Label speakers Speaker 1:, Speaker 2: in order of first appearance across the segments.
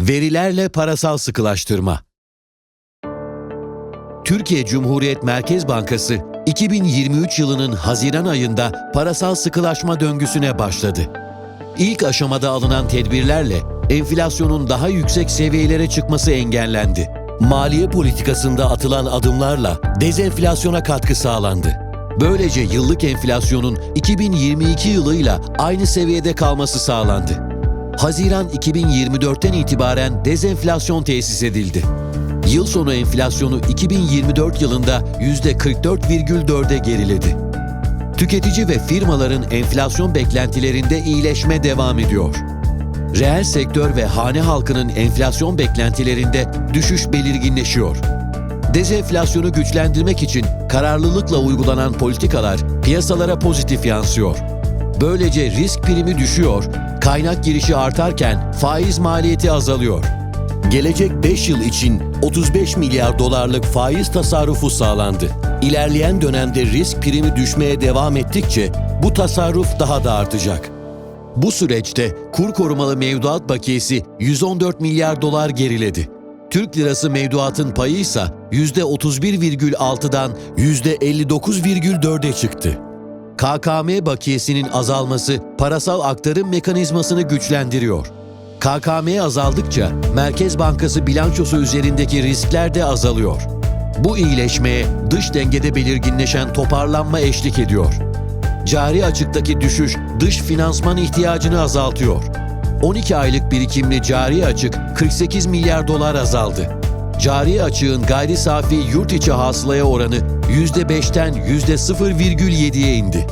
Speaker 1: Verilerle parasal sıkılaştırma. Türkiye Cumhuriyet Merkez Bankası 2023 yılının Haziran ayında parasal sıkılaşma döngüsüne başladı. İlk aşamada alınan tedbirlerle enflasyonun daha yüksek seviyelere çıkması engellendi. Maliye politikasında atılan adımlarla dezenflasyona katkı sağlandı. Böylece yıllık enflasyonun 2022 yılıyla aynı seviyede kalması sağlandı. Haziran 2024'ten itibaren dezenflasyon tesis edildi. Yıl sonu enflasyonu 2024 yılında %44,4'e geriledi. Tüketici ve firmaların enflasyon beklentilerinde iyileşme devam ediyor. Reel sektör ve hane halkının enflasyon beklentilerinde düşüş belirginleşiyor. Dezenflasyonu güçlendirmek için kararlılıkla uygulanan politikalar piyasalara pozitif yansıyor. Böylece risk primi düşüyor, kaynak girişi artarken faiz maliyeti azalıyor. Gelecek 5 yıl için 35 milyar dolarlık faiz tasarrufu sağlandı. İlerleyen dönemde risk primi düşmeye devam ettikçe bu tasarruf daha da artacak. Bu süreçte kur korumalı mevduat bakiyesi 114 milyar dolar geriledi. Türk lirası mevduatın payı ise %31,6'dan %59,4'e çıktı. KKM bakiyesinin azalması parasal aktarım mekanizmasını güçlendiriyor. KKM azaldıkça Merkez Bankası bilançosu üzerindeki riskler de azalıyor. Bu iyileşmeye dış dengede belirginleşen toparlanma eşlik ediyor. Cari açıktaki düşüş dış finansman ihtiyacını azaltıyor. 12 aylık birikimli cari açık 48 milyar dolar azaldı. Cari açığın gayri safi yurt içi hasılaya oranı %5'ten %0,7'ye indi.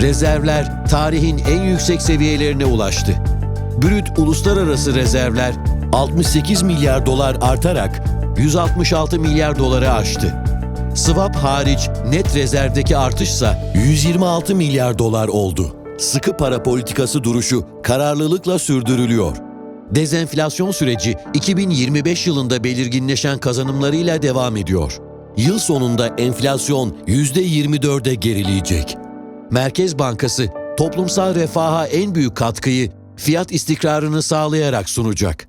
Speaker 1: Rezervler tarihin en yüksek seviyelerine ulaştı. Brüt uluslararası rezervler 68 milyar dolar artarak 166 milyar doları aştı. Swap hariç net rezervdeki artışsa 126 milyar dolar oldu. Sıkı para politikası duruşu kararlılıkla sürdürülüyor. Dezenflasyon süreci 2025 yılında belirginleşen kazanımlarıyla devam ediyor. Yıl sonunda enflasyon %24'e gerileyecek. Merkez Bankası toplumsal refaha en büyük katkıyı fiyat istikrarını sağlayarak sunacak.